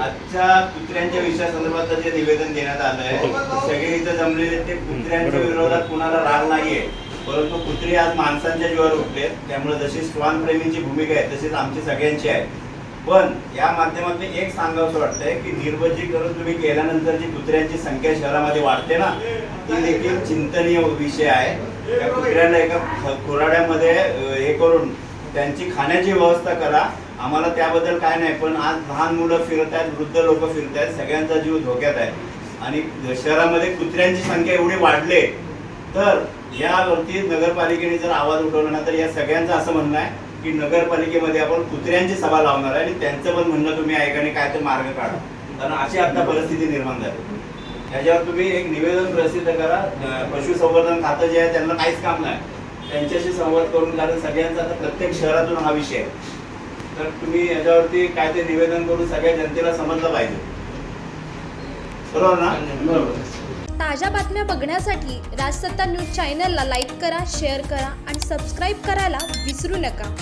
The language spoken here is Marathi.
आजच्या कुत्र्यांच्या विषयासंदर्भात जे निवेदन देण्यात आलंय सगळे इथं जमलेले ते कुत्र्यांच्या विरोधात कुणाला राग नाहीये. परंतु कुत्री आज माणसांच्या जीवावर उठले त्यामुळे जशी श्वान प्रेमींची भूमिका आहे तशीच आमची सगळ्यांची आहे. पण या माध्यमातून एक सांगावंसं वाटतंय की निर्बजीकरण तुम्ही केल्यानंतर जी कुत्र्यांची संख्या शहरामध्ये वाढते ना ती देखील चिंतनीय विषय आहे. त्या कुत्र्यांना एका खुराड्यामध्ये हे करून त्यांची खाण्याची व्यवस्था करा. आम्हाला त्याबद्दल काय नाही पण आज लहान मुलं फिरत आहेत वृद्ध लोक फिरत आहेत सगळ्यांचा जीव धोक्यात आहे. आणि शहरामध्ये कुत्र्यांची संख्या एवढी वाढले तर यावरती नगरपालिकेने जर आवाज उठवला ना तर या सगळ्यांचं असं म्हणणं आहे की नगरपालिकेमध्ये आपण कुत्र्यांची सभा लावणार आहे आणि त्यांचं पण म्हणणं तुम्ही ऐकाने काय ते मार्ग काढा. कारण अशी आता परिस्थिती निर्माण झाली. त्याच्यावर तुम्ही एक निवेदन प्रसिद्ध करा. पशुसंवर्धन खातं जे आहे त्यांना काहीच काम नाही. त्यांच्याशी संवाद करून कारण सगळ्यांचा आता प्रत्येक शहरातून हा विषय आहे. तर तुम्ही याच्यावरती काय ते निवेदन करून सगळ्या जनतेला समजलं पाहिजे. बरोबर ना? बरोबर. ताज्या बातम्या बघण्यासाठी राजसत्ता न्यूज चॅनलला लाईक करा शेअर करा आणि सबस्क्राईब करायला विसरू नका.